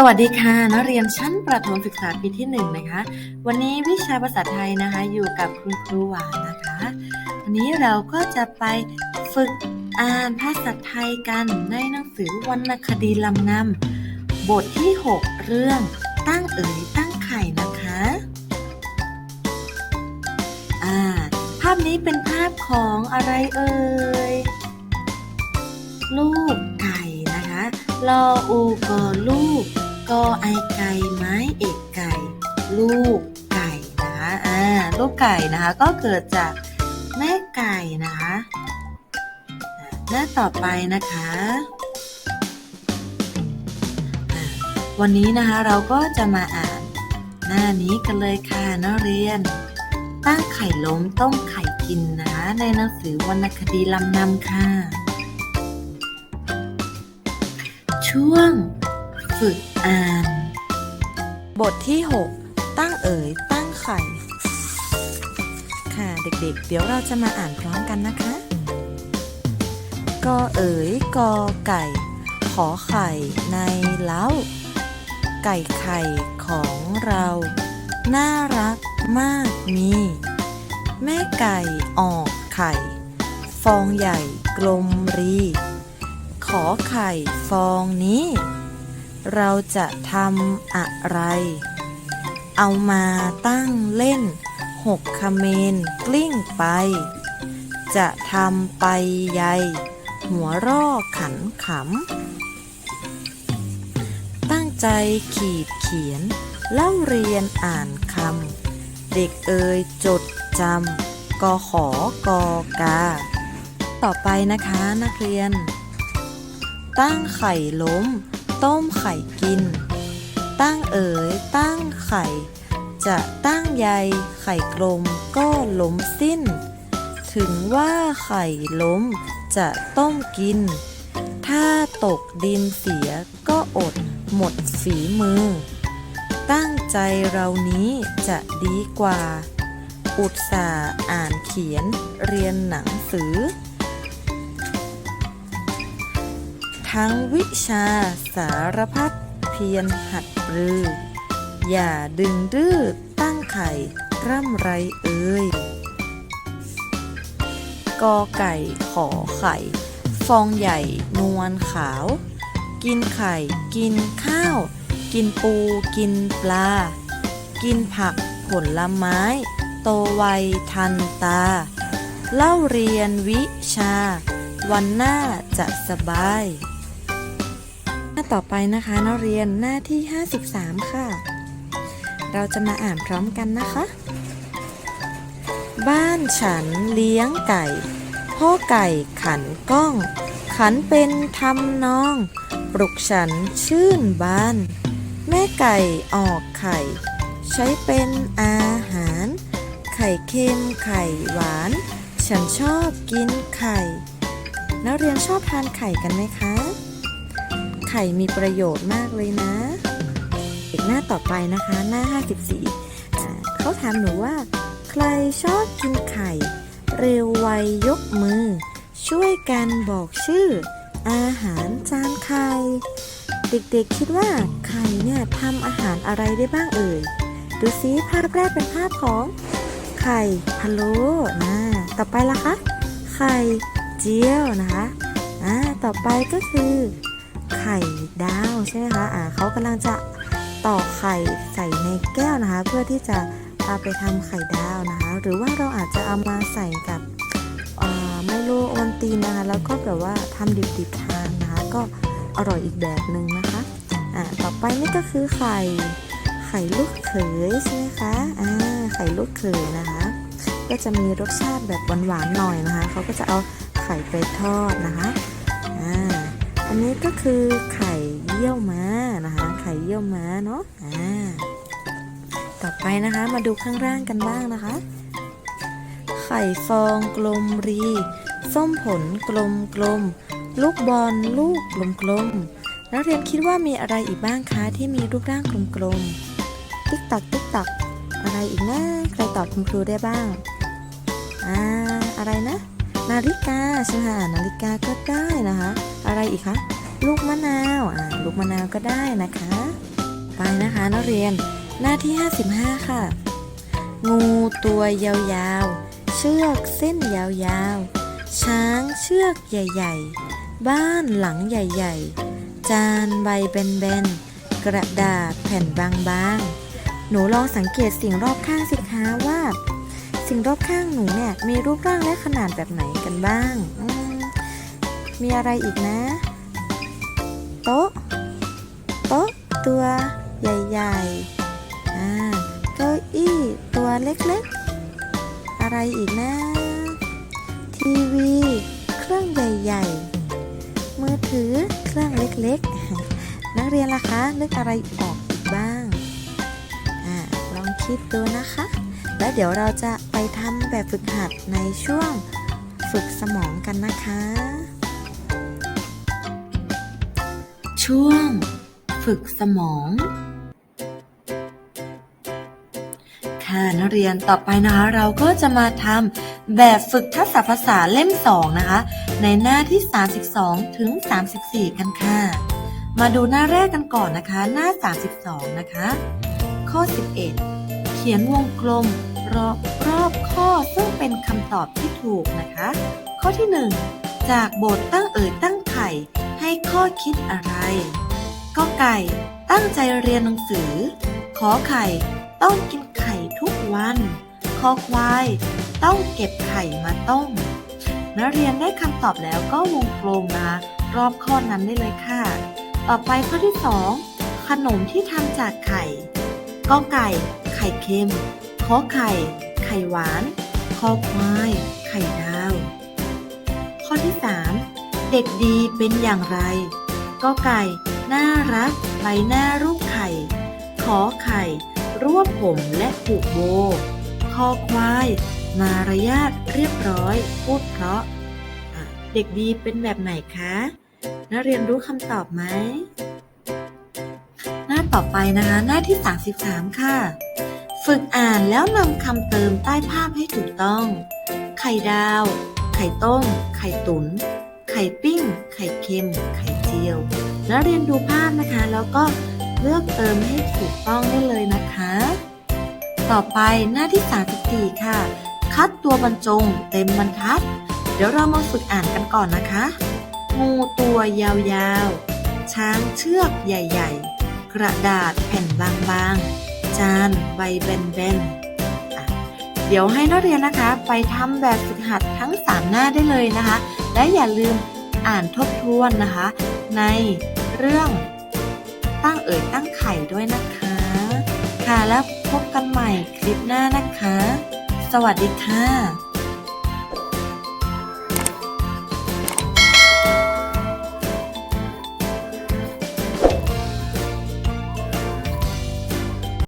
สวัสดีค่ะนักเรียนชั้นประถมศึกษาปีที่หนึ่งนะคะ วันนี้วิชาภาษาไทยนะคะอยู่กับคุณครูหวานนะคะวันนี้เราก็จะไปฝึกอ่านภาษาไทยกันในหนังสือวรรณคดีลำนำบทที่ 6 เรื่องตั้งเอ๋ยตั้งไข่นะคะอ่าภาพนี้เป็นภาพของอะไรเอ่ยลูกไก่นะคะลออูกอลูก กอไอไก่ไม้เอกไก่ ลูกไก่นะคะอ่าลูกไก่นะคะก็เกิดจากแม่ไก่นะคะหน้าต่อไปนะคะ วันนี้นะคะเราก็จะมาอ่านหน้านี้กันเลยค่ะนักเรียน ตั้งไข่ล้มต้มไข่กินนะคะในหนังสือวรรณคดีลำนำค่ะ ช่วง ฝึกอ่าน บทที่ 6 ตั้งเอ๋ยตั้งไข่ ค่ะเด็กๆเดี๋ยวเราจะมาอ่านพร้อมกันนะคะ กอเอ๋ยกอไก่ ขอไข่ในเล้า ไก่ไข่ของเรา น่ารักมากมี แม่ไก่ออกไข่ ฟองใหญ่กลมรี ขอไข่ฟองนี้ เราจะทำอะไร เอามาตั้งเล่น หกคเมนกลิ้งไป จะทำไปใย หัวร่อขันขำ ตั้งใจขีดเขียน เล่าเรียนอ่านคำ เด็กเอ่ยจดจำกอขอกอกา ต่อไปนะคะนักเรียน ตั้งไข่ล้ม ต้มไข่กิน ตั้งเอ๋ยตั้งไข่ จะตั้งใยไข่กลมก็ล้มสิ้น ถึงว่าไข่ล้มจะต้มกิน ถ้าตกดินเสียก็อดหมดฝีมือ ตั้งใจเรานี้จะดีกว่า อุตส่าห์อ่านเขียนเรียนหนังสือ ทั้งวิชาสารพัดเพียรหัดปรือ อย่าดึงดื้อตั้งไข่ร่ำไรเอ่ยกอไก่ขอไข่ ฟองใหญ่นวลขาว กินไข่ กินข้าว กินปู กินปลา กินผักผลไม้ โตไวทันตา เล่าเรียนวิชา วันหน้าจะสบาย ต่อไปนะคะ นักเรียนหน้าที่ 53 ค่ะ เราจะมาอ่านพร้อมกันนะคะ บ้านฉันเลี้ยงไก่ พ่อไก่ขันก้อง ขันเป็นทำนอง ปลุกฉันชื่นบาน แม่ไก่ออกไข่ ใช้เป็นอาหาร ไข่เค็มไข่หวาน ฉันชอบกินไข่ นักเรียนชอบทานไข่กันไหมคะ ไข่มีประโยชน์มากเลยนะ อีกหน้าต่อไปนะคะ หน้า 54อ่เขาถามหนูว่า ใครชอบกินไข่ เร็วไวยกมือ ช่วยกันบอกชื่อ อาหารจานไข่ เด็กๆคิดว่าไข่เนี่ยทำอาหารอะไรได้บ้างเอ่ย ดูซิภาพแรกเป็นภาพของไข่พะโล้นะต่อไปล่ะคะ ไข่เจียวนะคะอ่าต่อไปก็คือ ไข่ดาวใช่ไหมคะอ่าเขากำลังจะตอกไข่ใส่ในแก้วนะคะ เพื่อที่จะเอาไปทำไข่ดาวนะคะ หรือว่าเราอาจจะเอามาใส่กับอ่าไมโลโอนตีนนะคะ แล้วก็แบบว่าทำดิบๆทานนะคะ ก็อร่อยอีกแบบหนึ่งนะคะอ่าต่อไปนี่ก็คือไข่ไข่ลูกเขยใช่ไหมคะอ่าไข่ลูกเขยนะคะ ก็จะมีรสชาติแบบหวานๆหน่อยนะคะเขาก็จะเอาไข่ไปทอดนะคะอ่า อันนี้ก็คือไข่เยี่ยวม้านะคะ ไข่เยี่ยวม้าเนาะอ่าต่อไปนะคะมาดูข้างล่างกันบ้างนะคะ ไข่ฟองกลมรี ส้มผลกลมกลมลูกบอลลูกกลมกลมนักเรียนคิดว่ามีอะไรอีกบ้างคะที่มีรูปร่างกลมกลมติ๊กตักติ๊กตักอะไรอีกนะใครตอบคุณครูได้บ้างอ่าอะไรนะ นาฬิกาใช่ไหมคะนาฬิกาก็ได้นะคะ อะไรอีกคะลูกมะนาวอ่าลูกมะนาวก็ได้นะคะ ไปนะคะนักเรียนหน้าที่ 55 ค่ะ งูตัวยาวๆ เชือกเส้นยาวๆ ช้างเชือกใหญ่ ๆ บ้านหลังใหญ่ ๆ จานใบแบนๆ กระดาษแผ่นบางๆ หนูลองสังเกตสิ่งรอบข้างสิคะว่า สิ่งรอบข้างหนูเนี่ยมีรูปร่างและขนาดแบบไหนกันบ้างมมีอะไรอีกนะ โต๊ะ โต๊ะตัวใหญ่ๆอ่าเก้าอี้ตัวเล็กๆ อะไรอีกนะ ทีวี เครื่องใหญ่ๆ มือถือเครื่องเล็กๆ นักเรียนล่ะคะ นึกอะไรออกอีกบ้างอ่าลองคิดดูนะคะ แล้วเดี๋ยวเราจะไปทำแบบฝึกหัดในช่วงฝึกสมองกันนะคะ ช่วงฝึกสมอง ค่ะนักเรียนต่อไปนะคะ เราก็จะมาทำแบบฝึกทักษะภาษาเล่ม 2 นะคะ ในหน้าที่ 32 ถึง 34 กันค่ะ มาดูหน้าแรกกันก่อนนะคะ หน้า 32 นะคะ ข้อ 11 เขียนวงกลม รอบรอบข้อซึ่งเป็นคำตอบที่ถูกนะคะ ข้อที่ 1 จากบทตั้งเอ่ยตั้งไข่ให้ข้อคิดอะไรก็ไก่ตั้งใจเรียนหนังสือ ขอไข่ต้องกินไข่ทุกวันคอควาย ต้องเก็บไข่มาต้มนักเรียนได้คำตอบแล้วก็วงกลมนะ รอบข้อนั้นได้เลยค่ะ ต่อไปข้อที่ 2 ขนมที่ทำจากไข่ก็ไก่ ไข่เค็ม ขอไข่ ไข่หวาน คอควาย ไข่ดาว ข้อที่ 3 เด็กดีเป็นอย่างไร ก็ไก่ น่ารักใบหน้ารูปไข่ ขอไข่ รวบผมและผูกโบ คอควาย มารยาทเรียบร้อย พูดเพราะอะเด็กดีเป็นแบบไหนคะนักเรียนรู้คำตอบไหม หน้าต่อไปนะคะ หน้าที่ 33 ค่ะ ฝึกอ่านแล้วนำคำเติมใต้ภาพให้ถูกต้อง ไข่ดาว ไข่ต้ม ไข่ตุน๋น ไข่ปิ้ง ไข่เค็ม ไข่เจียวแล้วเรียนดูภาพนะคะ แล้วก็เลือกเติมให้ถูกต้องได้เลยนะคะ ต่อไปหน้าที่ 34 ค่ะ คัดตัวบรรจง เต็มบรรทัด เดี๋ยวเรามาฝึกอ่านกันก่อนนะคะ งูตัวยาวๆ ช้างเชือกใหญ่ ๆ กระดาษแผ่นบางๆ จานใบแบนๆ เดี๋ยวให้นักเรียนนะคะ ไปทำแบบฝึกหัดทั้ง 3 หน้าได้เลยนะคะ และอย่าลืมอ่านทบทวนนะคะ ในเรื่องตั้งเอ่ยตั้งไข่ด้วยนะคะ ค่ะแล้วพบกันใหม่คลิปหน้านะคะ สวัสดีค่ะ